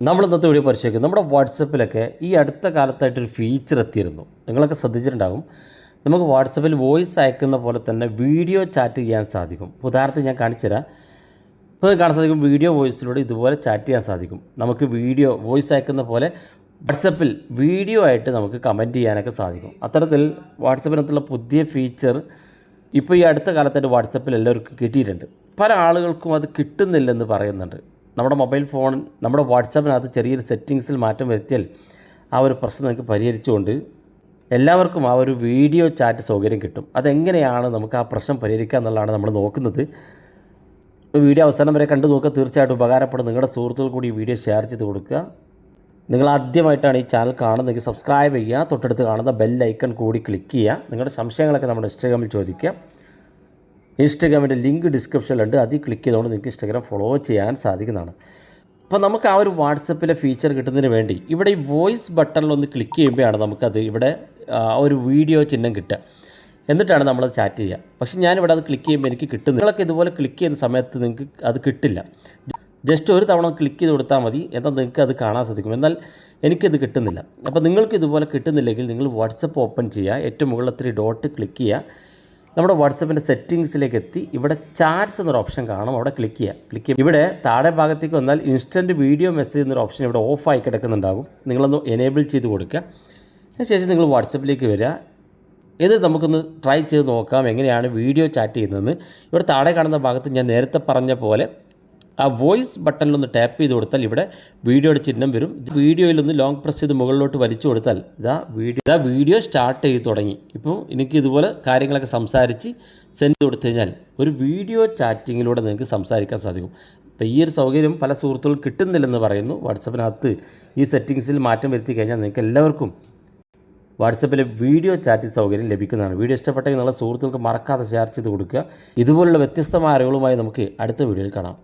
നമ്മൾ ഇന്നത്തെ വീഡിയോ പരിശോധിക്കും. നമ്മുടെ വാട്സപ്പിലൊക്കെ ഈ അടുത്ത കാലത്തായിട്ടൊരു ഫീച്ചർ എത്തിയിരുന്നു. നിങ്ങളൊക്കെ ശ്രദ്ധിച്ചിട്ടുണ്ടാകും നമുക്ക് വാട്സപ്പിൽ വോയിസ് അയക്കുന്ന പോലെ തന്നെ വീഡിയോ ചാറ്റ് ചെയ്യാൻ സാധിക്കും. ഉദാഹരണത്തിന് ഞാൻ കാണിച്ചു തരാം. ഇപ്പോൾ കാണാൻ സാധിക്കും വീഡിയോ വോയിസിലൂടെ ഇതുപോലെ ചാറ്റ് ചെയ്യാൻ സാധിക്കും. നമുക്ക് വീഡിയോ വോയിസ് അയക്കുന്ന പോലെ വാട്സപ്പിൽ വീഡിയോ ആയിട്ട് നമുക്ക് കമന്റ് ചെയ്യാനൊക്കെ സാധിക്കും. അത്തരത്തിൽ വാട്സപ്പിനകത്തുള്ള പുതിയ ഫീച്ചർ ഇപ്പോൾ ഈ അടുത്ത കാലത്തായിട്ട് വാട്സപ്പിൽ എല്ലാവർക്കും കിട്ടിയിട്ടുണ്ട്. പല ആളുകൾക്കും അത് കിട്ടുന്നില്ലെന്ന് പറയുന്നുണ്ട്. നമ്മുടെ മൊബൈൽ ഫോൺ നമ്മുടെ വാട്സപ്പിനകത്ത് ചെറിയൊരു സെറ്റിങ്സിൽ മാറ്റം വരുത്തിയാൽ ആ ഒരു പ്രശ്നം നമുക്ക് പരിഹരിച്ചുകൊണ്ട് എല്ലാവർക്കും ആ ഒരു വീഡിയോ ചാറ്റ് സൗകര്യം കിട്ടും. അതെങ്ങനെയാണ് നമുക്ക് ആ പ്രശ്നം പരിഹരിക്കുക എന്നുള്ളതാണ് നമ്മൾ നോക്കുന്നത്. വീഡിയോ അവസാനം വരെ കണ്ടു നോക്കുക. തീർച്ചയായിട്ടും ഉപകാരപ്പെടും. നിങ്ങളുടെ സുഹൃത്തുക്കൾ കൂടി ഈ വീഡിയോ ഷെയർ ചെയ്ത് കൊടുക്കുക. നിങ്ങൾ ആദ്യമായിട്ടാണ് ഈ ചാനൽ കാണുന്നതെങ്കിൽ സബ്സ്ക്രൈബ് ചെയ്യുക. തൊട്ടടുത്ത് കാണുന്ന ബെൽ ഐക്കൺ കൂടി ക്ലിക്ക് ചെയ്യുക. നിങ്ങളുടെ സംശയങ്ങളൊക്കെ നമ്മുടെ ഇൻസ്റ്റാഗ്രാമിൽ ചോദിക്കുക. ഇൻസ്റ്റാഗ്രാമിന്റെ ലിങ്ക് ഡിസ്ക്രിപ്ഷനിലുണ്ട്. അതിൽ ക്ലിക്ക് ചെയ്തുകൊണ്ട് നിങ്ങൾക്ക് ഇൻസ്റ്റാഗ്രാം ഫോളോ ചെയ്യാൻ സാധിക്കുന്നതാണ്. അപ്പോൾ നമുക്ക് ആ ഒരു വാട്സപ്പിലെ ഫീച്ചർ കിട്ടുന്നതിന് വേണ്ടി ഇവിടെ ഈ വോയിസ് ബട്ടണിലൊന്ന് ക്ലിക്ക് ചെയ്യുമ്പോഴാണ് നമുക്കത് ഇവിടെ ഒരു വീഡിയോ ചിഹ്നം കിട്ടുക. എന്നിട്ടാണ് നമ്മൾ ചാറ്റ് ചെയ്യുക. പക്ഷേ ഞാനിവിടെ അത് ക്ലിക്ക് ചെയ്യുമ്പോൾ എനിക്ക് കിട്ടുന്നു നിങ്ങളൊക്കെ ഇതുപോലെ ക്ലിക്ക് ചെയ്യുന്ന സമയത്ത് നിങ്ങൾക്ക് അത് കിട്ടില്ല. ജസ്റ്റ് ഒരു തവണ ക്ലിക്ക് ചെയ്ത് കൊടുത്താൽ മതി. എന്നാൽ നിങ്ങൾക്ക് അത് കാണാൻ സാധിക്കും. എന്നാൽ എനിക്കത് കിട്ടുന്നില്ല. അപ്പോൾ നിങ്ങൾക്ക് ഇതുപോലെ കിട്ടുന്നില്ലെങ്കിൽ നിങ്ങൾ വാട്സപ്പ് ഓപ്പൺ ചെയ്യുക. ഏറ്റവും മുകളിൽ ഒത്തിരി ഡോട്ട് ക്ലിക്ക് ചെയ്യുക. നമ്മുടെ വാട്സപ്പിന്റെ സെറ്റിങ്സിലേക്ക് എത്തി ഇവിടെ ചാറ്റ്സ് എന്നൊരു ഓപ്ഷൻ കാണും. അവിടെ ക്ലിക്ക് ചെയ്യുക ക്ലിക്ക് ചെയ്യുക ഇവിടെ താഴെ ഭാഗത്തേക്ക് വന്നാൽ ഇൻസ്റ്റന്റ് വീഡിയോ മെസ്സേജ് എന്നൊരു ഓപ്ഷൻ ഇവിടെ ഓഫായി കിടക്കുന്നുണ്ടാകും. നിങ്ങളൊന്ന് എനേബിൾ ചെയ്ത് കൊടുക്കുക. അതിനുശേഷം നിങ്ങൾ വാട്സപ്പിലേക്ക് വരിക. ഇത് നമുക്കൊന്ന് ട്രൈ ചെയ്ത് നോക്കാം. എങ്ങനെയാണ് വീഡിയോ ചാറ്റ് ചെയ്യുന്നതെന്ന്. ഇവിടെ താഴെ കാണുന്ന ഭാഗത്ത് ഞാൻ നേരത്തെ പറഞ്ഞ പോലെ ആ വോയിസ് ബട്ടണിലൊന്ന് ടാപ്പ് ചെയ്ത് കൊടുത്താൽ ഇവിടെ വീഡിയോയുടെ ചിഹ്നം വരും. വീഡിയോയിൽ ഒന്ന് ലോങ് പ്രസ് ചെയ്ത് മുകളിലോട്ട് വലിച്ചു കൊടുത്താൽ ഇതാ വീഡിയോ ഇതാ വീഡിയോ സ്റ്റാർട്ട് ചെയ്ത് തുടങ്ങി. ഇപ്പോൾ എനിക്ക് ഇതുപോലെ കാര്യങ്ങളൊക്കെ സംസാരിച്ച് സെൻഡ് കൊടുത്തു കഴിഞ്ഞാൽ ഒരു വീഡിയോ ചാറ്റിങ്ങിലൂടെ നിങ്ങൾക്ക് സംസാരിക്കാൻ സാധിക്കും. അപ്പോൾ ഈ ഒരു സൗകര്യം പല സുഹൃത്തുക്കളും കിട്ടുന്നില്ലെന്ന് പറയുന്നു. വാട്സപ്പിനകത്ത് ഈ സെറ്റിങ്സിൽ മാറ്റം വരുത്തി കഴിഞ്ഞാൽ നിങ്ങൾക്ക് എല്ലാവർക്കും വാട്സപ്പിലെ വീഡിയോ ചാറ്റ് സൗകര്യം ലഭിക്കുന്നതാണ്. വീഡിയോ ഇഷ്ടപ്പെട്ടെങ്കിൽ നിങ്ങളുടെ സുഹൃത്തുക്കൾക്ക് മറക്കാതെ ഷെയർ ചെയ്ത് കൊടുക്കുക. ഇതുപോലുള്ള വ്യത്യസ്തമായ അറിവുകളുമായി നമുക്ക് അടുത്ത വീഡിയോയിൽ കാണാം.